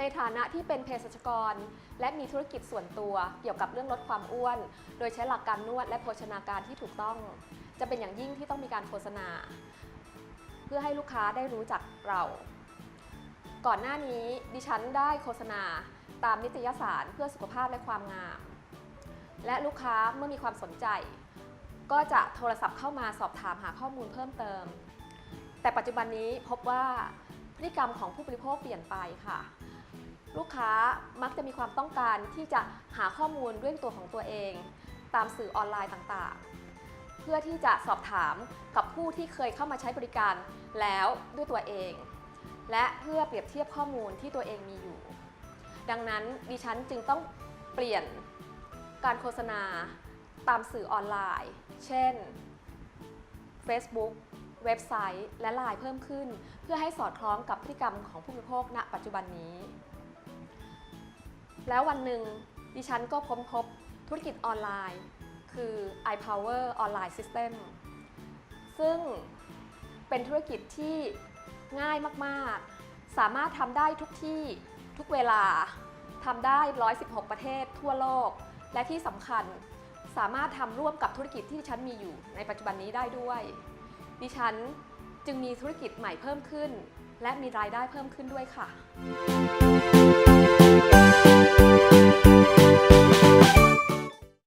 ในฐานะที่เป็นเภสัชกร และมีธุรกิจส่วนตัวเกี่ยวกับเรื่องลดความอ้วน โดยใช้หลักการนวดและโภชนาการที่ถูกต้อง จะเป็นอย่างยิ่งที่ต้องมีการโฆษณา เพื่อให้ลูกค้าได้รู้จักเรา ก่อนหน้านี้ดิฉันได้โฆษณาตามนิตยสารเพื่อสุขภาพและความงาม และลูกค้าเมื่อมีความสนใจ ก็จะโทรศัพท์เข้ามาสอบถามหาข้อมูลเพิ่มเติม แต่ปัจจุบันนี้พบว่าพฤติกรรมของผู้บริโภคเปลี่ยนไปค่ะ ลูกค้ามักจะมีความต้องการที่จะหาข้อมูลด้วยตัวของตัวเอง ตามสื่อออนไลน์ต่างๆ เพื่อที่จะสอบถามกับผู้ที่เคยเข้ามาใช้บริการแล้วด้วยตัวเอง และเพื่อเปรียบเทียบข้อมูลที่ตัวเองมีอยู่ ดังนั้นดิฉันจึงต้องเปลี่ยนการโฆษณาตามสื่อออนไลน์ เช่น Facebook เว็บไซต์ และ Line เพิ่มขึ้น เพื่อให้สอดคล้องกับพฤติกรรมของผู้บริโภคณปัจจุบันนี้ แล้ววันหนึ่งดิฉันก็พ้นพบธุรกิจออนไลน์ คือ iPower Online System ซึ่งเป็นธุรกิจที่ง่ายมากๆ สามารถทำได้ทุกที่ทุกเวลาทำได้ 116 ประเทศทั่วโลก และที่สำคัญสามารถทำร่วมกับธุรกิจที่ดิฉันมีอยู่ในปัจจุบันนี้ได้ด้วย ดิฉันจึงมีธุรกิจใหม่เพิ่มขึ้น และมีรายได้เพิ่มขึ้นด้วยค่ะ